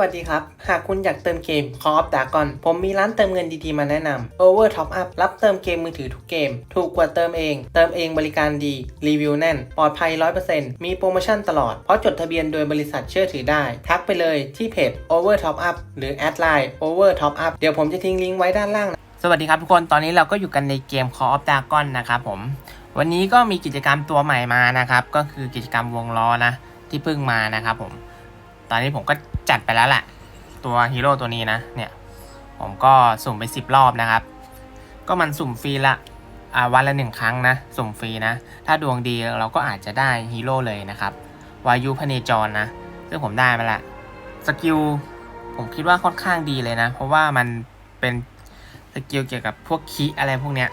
วัสดีครับ หากคุณอยากเติมเกม Call of Dragon ผมมีร้านเติมเงินดีๆมาแนะนำ Over Top Up รับเติมเกมมือถือทุกเกม ถูกกว่าเติมเอง เติมเองบริการดี รีวิวแน่น ปลอดภัย 100%มีโปรโมชั่นตลอด เพราะจดทะเบียนโดยบริษัทเชื่อถือได้ ทักไปเลยที่เพจ Over Top Up หรือแอดไลน์ Over Top Up เดี๋ยวผมจะทิ้งลิงก์ไว้ด้านล่างนะสวัสดีครับทุกคนตอนนี้เราก็อยู่กันในเกม Call of Dragon นะครับผม วันนี้ก็มีกิจกรรมตัวใหม่มานะครับก็คือกิจกรรมวงล้อนะที่เพิ่งมานะครับผม ตอนนี้ผมก็จัดไปแล้วแหละ ตัวฮีโร่ตัวนี้นะ เนี่ย ผมก็สุ่มไป 10 รอบนะครับ ก็มันสุ่มฟรีละอาวันละหนึ่งครั้งนะ สุ่มฟรีนะ ถ้าดวงดีเราก็อาจจะได้ฮีโร่เลยนะครับ วายุพเนจรนะ ซึ่งผมได้มาละ สกิลผมคิดว่าค่อนข้างดีเลยนะ เพราะว่ามันเป็นสกิลเกี่ยวกับพวกคีอะไรพวกเนี้ย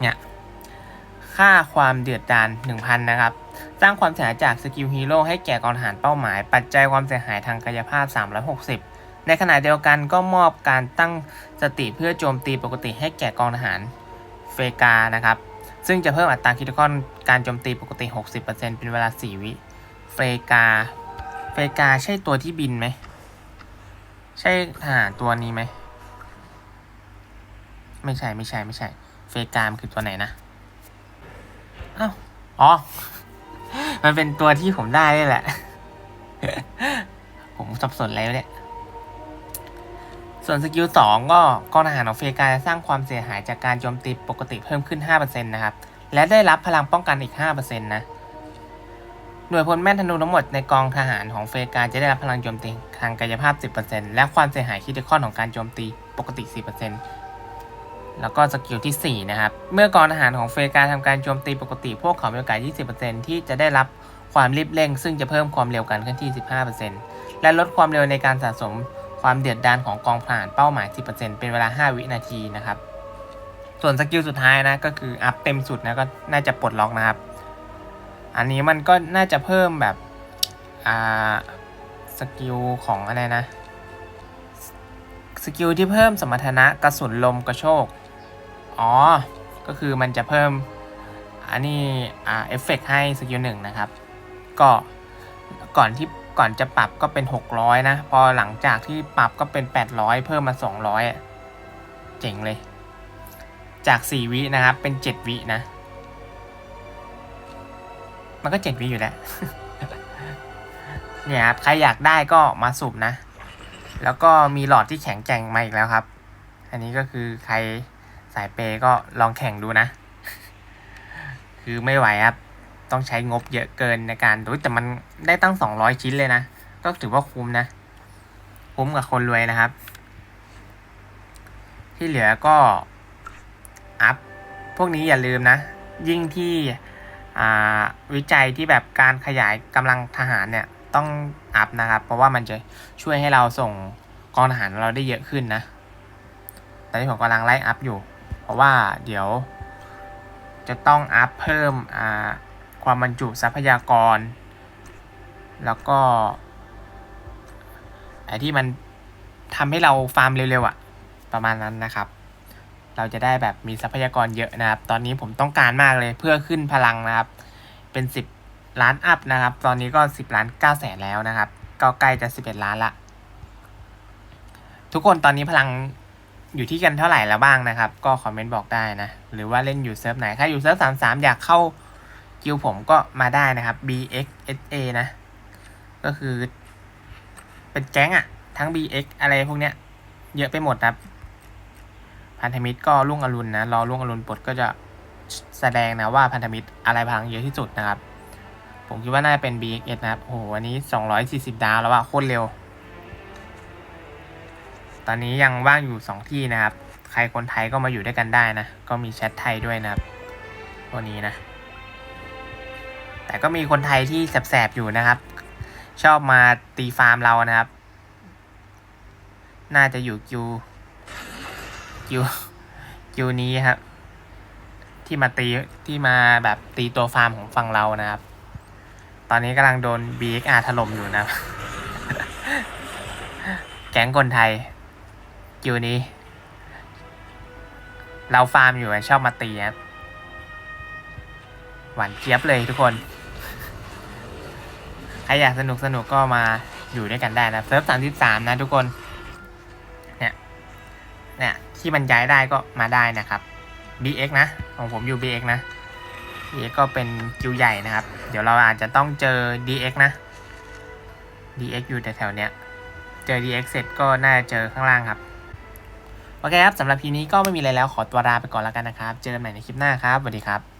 เนี่ย ค่าความเดือดดาล1,000 นะครับ สร้างความเสียหายจากสกิลฮีโร่ให้แก่กองทหารเป้าหมาย ปัจจัยความเสียหายทางกายภาพ 360 ในขณะเดียวกันก็มอบการตั้งสติเพื่อโจมตีปกติให้แก่กองทหารเฟกานะครับ ซึ่งจะเพิ่มอัตราคิดคอนการโจมตีปกติ 60%เป็นเวลา 4 วิ เฟกา เฟกาใช่ตัวที่บินไหม ใช่ทหารตัวนี้ไหม ไม่ใช่ไม่ใช่ไม่ใช่ เฟกามคือตัวไหนนะ อ้าว อ๋อ มันเป็นตัวที่ผมได้นี่แหละ ผมสับสนอะไรวเนี่ย ส่วนสกิลสองก็กองทหารของเฟกาจะสร้างความเสียหายจากการโจมตีปกติเพิ่มขึ้น 5%นะครับ และได้รับพลังป้องกันอีก 5%นะหน่วยพลแม่นธนูทั้งหมดในกองทหารของเฟกาจะได้รับพลังโจมตีทางกายภาพ 10%และความเสียหายคิดคอนของการโจมตีปกติ4% แล้วก็สกิลที่ 4 นะครับ เมื่อกองทหารของเฟกาทำการโจมตีปกติ พวกเขามีโอกาส 20%ที่จะได้รับความรีบเร่ง ซึ่งจะเพิ่มความเร็วการเคลื่อนที่ 15%และลดความเร็วในการสะสมความเดือดดานของกองทหารเป้าหมาย 10%เป็นเวลา 5 วินาทีนะครับ ส่วนสกิลสุดท้ายนะก็คืออัพเต็มสุดนะก็น่าจะปลดล็อกนะครับ อันนี้มันก็น่าจะเพิ่มแบบอ่าสกิลของอะไรนะสกิลที่เพิ่มสมรรถนะกระสุนลมกระโชก อ๋อ ก็คือมันจะเพิ่มอันนี้อ่าเอฟเฟกให้สกิลหนึ่งนะครับ ก็ก่อนที่ก่อนจะปรับก็เป็น 600 นะ พอหลังจากที่ปรับก็เป็น 800 เพิ่มมา 200อะเจ๋งเลย จาก 4 วินะครับ เป็น 7 วินะ มันก็ 7 วิอยู่แล้วเนี่ยครับ ใครอยากได้ก็มาสูบนะ แล้วก็มีหลอดที่แข็งแกร่งมาอีกแล้วครับ อันนี้ก็คือใคร สายเปย์ก็ลองแข่งดูนะ คือไม่ไหวครับ ต้องใช้งบเยอะเกินในการดูแต่มันได้ตั้ง200ชิ้นเลยนะ ก็ถือว่าคุ้มนะ คุ้มกับคนรวยนะครับ ที่เหลือก็อัพ พวกนี้อย่าลืมนะ ยิ่งที่วิจัยที่แบบการขยายกำลังทหารเนี่ยต้องอัพนะครับ เพราะว่ามันจะช่วยให้เราส่งกองทหารเราได้เยอะขึ้นนะ ตอนนี้ผมกำลังไล่อัพอยู่ เพราะว่าเดี๋ยวจะต้องอัพเพิ่มความบรรจุทรัพยากร แล้วก็ไอที่มันทำให้เราฟาร์มเร็วๆอะ่ะ ประมาณนั้นนะครับ เราจะได้แบบมีทรัพยากรเยอะนะครับ ตอนนี้ผมต้องการมากเลยเพื่อขึ้นพลังนะครับ เป็น 10 ล้านอัพนะครับ ตอนนี้ก็ 10 ล้าน9แสนแล้วนะครับ ก็ใกล้จะ 11 ล้านละ ทุกคนตอนนี้พลัง อยู่ที่กันเท่าไหร่แล้วบ้างนะครับ ก็คอมเมนต์บอกได้นะ หรือว่าเล่นอยู่เซิร์ฟไหน ถ้าอยู่เซิร์ฟ33อยากเข้ากิวผมก็มาได้นะครับ BXSA นะ ก็คือ เป็นแก๊งอะทั้ง BX อะไรพวกเนี้ย เยอะไปหมดครับ พันธมิตรก็รุ่งอรุณนะ รอรุ่งอรุณปลดก็จะแสดงนะว่าพันธมิตรอะไรพลังเยอะที่สุดนะครับ ผมคิดว่าน่าจะเป็น BXS นะครับ โอ้โห วันนี้ 240 ดาวแล้วอะโคตรเร็ว ตอนนี้ยังว่างอยู่ 2 ที่นะครับ ใครคนไทยก็มาอยู่ด้วยกันได้นะ ก็มีแชทไทยด้วยนะครับตัวนี้นะ แต่ก็มีคนไทยที่แสบๆอยู่นะครับ ชอบมาตีฟาร์มเรานะครับ น่าจะอยู่กิวกิวกิวนี้ครับ ที่มาตีที่มาแบบตีตัวฟาร์มของฝั่งเรานะครับ ตอนนี้กำลังโดน BXR ถล่มอยู่นะครับ แก๊งคนไทย กิวนี้ เราฟาร์มอยู่ชอบมาตีครับหวานเจี๊ยบเลยทุกคนใครอยากสนุกสนุกก็มาอยู่ด้วยกันได้นะเซิร์ฟสามสิบสามนะทุกคน เนี่ย เนี่ยที่มันย้ายได้ก็มาได้นะครับ BX นะ ของผมอยู่ BX นะ BX ก็เป็นคิวใหญ่นะครับ เดี๋ยวเราอาจจะต้องเจอ DX นะ DX อยู่แถวๆเนี้ย เจอ DX เสร็จก็น่าจะเจอข้างล่างครับ โอเคครับสำหรับพีนี้ก็ไม่มีอะไรแล้วขอตัวลาไปก่อนแล้วกันนะครับ เจอกันใหม่ในคลิปหน้าครับสวัสดีครับ